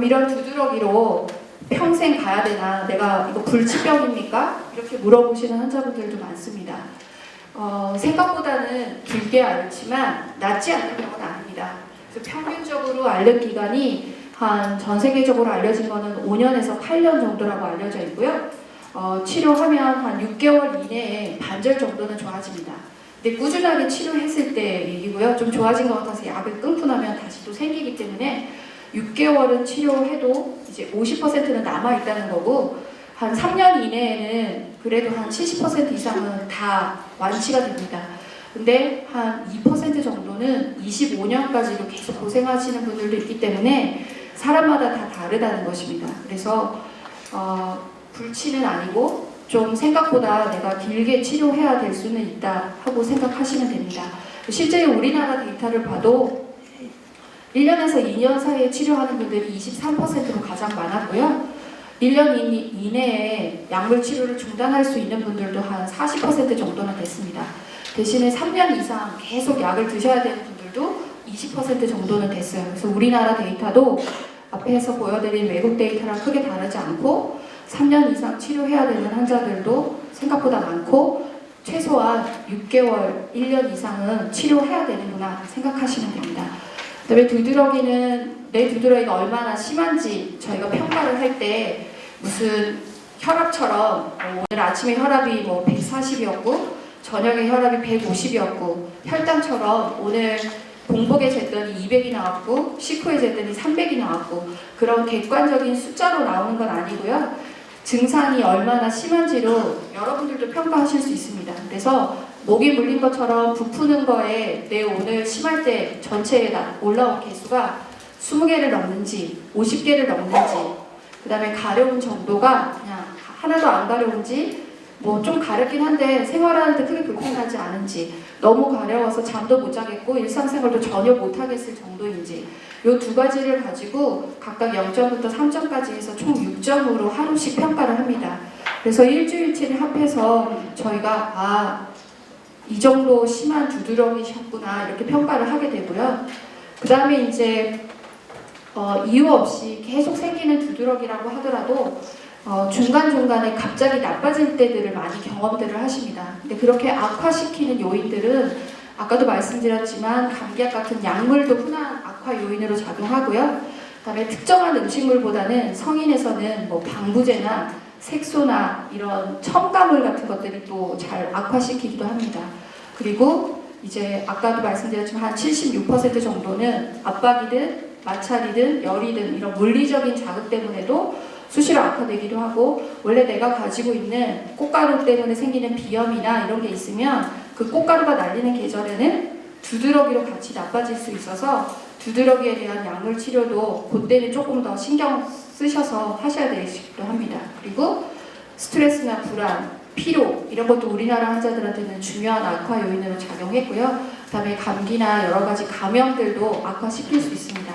그럼 이런 두드러기로 평생 가야 되나? 내가 이거 불치병입니까? 이렇게 물어보시는 환자분들도 많습니다. 어, 생각보다는 길게 앓지만 낫지 않는 병은 아닙니다. 그래서 평균적으로 앓는 기간이 한 전 세계적으로 알려진 거는 5년에서 8년 정도라고 알려져 있고요. 어, 치료하면 한 6개월 이내에 반절 정도는 좋아집니다. 근데 꾸준하게 치료했을 때 얘기고요. 좀 좋아진 것 같아서 약을 끊고 나면 다시 또 생기기 때문에 6개월은 치료해도 이제 50%는 남아 있다는 거고 한 3년 이내에는 그래도 한 70% 이상은 다 완치가 됩니다. 근데 한 2% 정도는 25년까지도 계속 고생하시는 분들도 있기 때문에 사람마다 다 다르다는 것입니다. 그래서 어, 불치는 아니고 좀 생각보다 내가 길게 치료해야 될 수는 있다 하고 생각하시면 됩니다. 실제 우리나라 데이터를 봐도 1년에서 2년 사이에 치료하는 분들이 23%로 가장 많았고요. 1년 이- 이내에 약물 치료를 중단할 수 있는 분들도 한 40% 정도는 됐습니다. 대신에 3년 이상 계속 약을 드셔야 되는 분들도 20% 정도는 됐어요. 그래서 우리나라 데이터도 앞에서 보여드린 외국 데이터랑 크게 다르지 않고 3년 이상 치료해야 되는 환자들도 생각보다 많고 최소한 6개월, 1년 이상은 치료해야 되는구나 생각하시면 됩니다. 그다음에 두드러기는 내 두드러기가 얼마나 심한지 저희가 평가를 할 때 무슨 혈압처럼 뭐 오늘 아침에 혈압이 뭐 140이었고 저녁에 혈압이 150이었고 혈당처럼 오늘 공복에 쟀더니 200이 나왔고 식후에 쟀더니 300이 나왔고 그런 객관적인 숫자로 나오는 건 아니고요. 증상이 얼마나 심한지로 여러분들도 평가하실 수 있습니다. 그래서 목이 물린 것처럼 부푸는 거에 내 오늘 심할 때 전체에 나- 올라온 개수가 20개를 넘는지 50개를 넘는지 그 다음에 가려운 정도가 그냥 하나도 안 가려운지 뭐 좀 가렵긴 한데 생활하는데 크게 불편하지 않은지 너무 가려워서 잠도 못 자겠고 일상생활도 전혀 못 하겠을 정도인지 이 두 가지를 가지고 각각 0점부터 3점까지 해서 총 6점으로 하루씩 평가를 합니다. 그래서 일주일치를 합해서 저희가 아, 이 정도 심한 두드러기셨구나 이렇게 평가를 하게 되고요. 그 다음에 이제 어, 이유 없이 계속 생기는 두드러기라고 하더라도 어, 중간중간에 갑자기 나빠질 때들을 많이 경험들을 하십니다. 근데 그렇게 악화시키는 요인들은 아까도 말씀드렸지만 감기약 같은 약물도 흔한 악화 요인으로 작용하고요. 그다음에 특정한 음식물보다는 성인에서는 뭐 방부제나 색소나 이런 첨가물 같은 것들이 또 잘 악화시키기도 합니다. 그리고 이제 아까도 말씀드렸지만 한 76% 정도는 압박이든 마찰이든 열이든 이런 물리적인 자극 때문에도 수시로 악화되기도 하고 원래 내가 가지고 있는 꽃가루 때문에 생기는 비염이나 이런 게 있으면 그 꽃가루가 날리는 계절에는 두드러기로 같이 나빠질 수 있어서 두드러기에 대한 약물 치료도 그때는 조금 더 신경 쓰셔서 하셔야 되기도 합니다. 그리고 스트레스나 불안, 피로 이런 것도 우리나라 환자들한테는 중요한 악화 요인으로 작용했고요. 그다음에 감기나 여러 가지 감염들도 악화시킬 수 있습니다.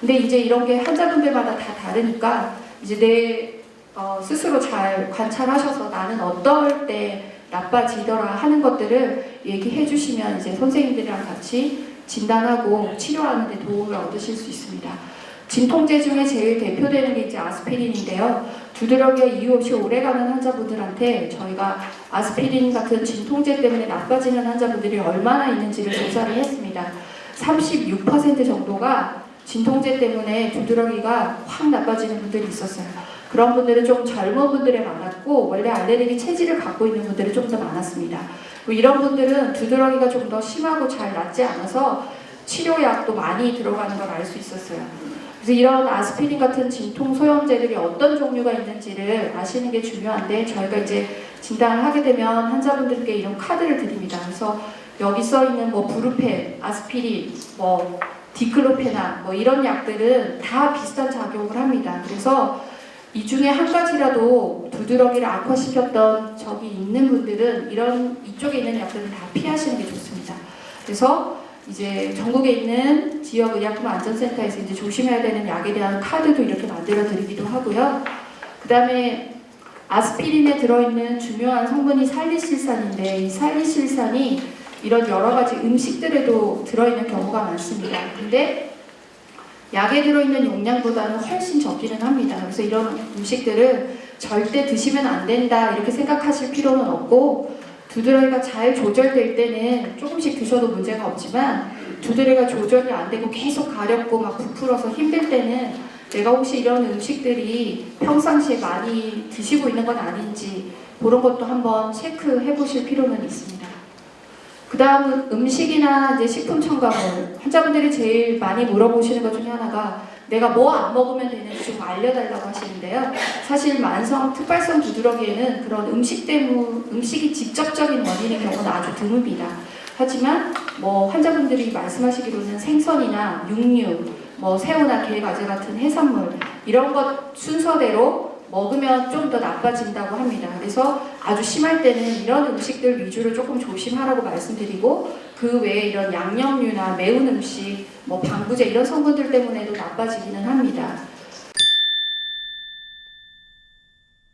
근데 이제 이런 게 환자분들마다 다 다르니까 이제 내 어, 스스로 잘 관찰하셔서 나는 어떨 때 나빠지더라 하는 것들을 얘기해 주시면 이제 선생님들이랑 같이 진단하고 치료하는 데 도움을 얻으실 수 있습니다. 진통제 중에 제일 대표되는 게 이제 아스피린인데요. 두드러기가 이유 없이 오래가는 환자분들한테 저희가 아스피린 같은 진통제 때문에 나빠지는 환자분들이 얼마나 있는지를 조사를 했습니다. 36% 정도가 진통제 때문에 두드러기가 확 나빠지는 분들이 있었어요. 그런 분들은 좀 젊은 분들에 많았고 원래 알레르기 체질을 갖고 있는 분들이 좀 더 많았습니다. 이런 분들은 두드러기가 좀 더 심하고 잘 낫지 않아서 치료약도 많이 들어가는 걸 알 수 있었어요. 그래서 이런 아스피린 같은 진통 소염제들이 어떤 종류가 있는지를 아시는 게 중요한데 저희가 이제 진단을 하게 되면 환자분들께 이런 카드를 드립니다. 그래서 여기 써 있는 뭐 부르펜, 아스피린, 뭐 디클로페나 뭐 이런 약들은 다 비슷한 작용을 합니다. 그래서 이 중에 한 가지라도 두드러기를 악화시켰던 적이 있는 분들은 이런 이쪽에 있는 약들은 다 피하시는 게 좋습니다. 그래서 이제 전국에 있는 지역 의약품 안전센터에서 이제 조심해야 되는 약에 대한 카드도 이렇게 만들어 드리기도 하고요. 그 다음에 아스피린에 들어있는 중요한 성분이 살리실산인데 이 살리실산이 이런 여러 가지 음식들에도 들어있는 경우가 많습니다. 근데 약에 들어있는 용량보다는 훨씬 적기는 합니다. 그래서 이런 음식들을 절대 드시면 안 된다 이렇게 생각하실 필요는 없고 두드러기가 잘 조절될 때는 조금씩 드셔도 문제가 없지만 두드러기가 조절이 안 되고 계속 가렵고 막 부풀어서 힘들 때는 내가 혹시 이런 음식들이 평상시에 많이 드시고 있는 건 아닌지 그런 것도 한번 체크해 보실 필요는 있습니다. 그 다음은 음식이나 이제 식품 첨가물 환자분들이 제일 많이 물어보시는 것 중에 하나가 내가 뭐 안 먹으면 되는지 좀 알려달라고 하시는데요. 사실 만성 특발성 두드러기에는 그런 음식 때문 음식이 직접적인 원인인 경우는 아주 드뭅니다. 하지만 뭐 환자분들이 말씀하시기로는 생선이나 육류, 뭐 새우나 게, 가재 같은 해산물 이런 것 순서대로 먹으면 좀 더 나빠진다고 합니다. 그래서 아주 심할 때는 이런 음식들 위주로 조금 조심하라고 말씀드리고 그 외에 이런 양념류나 매운 음식, 뭐 방부제 이런 성분들 때문에도 나빠지기는 합니다.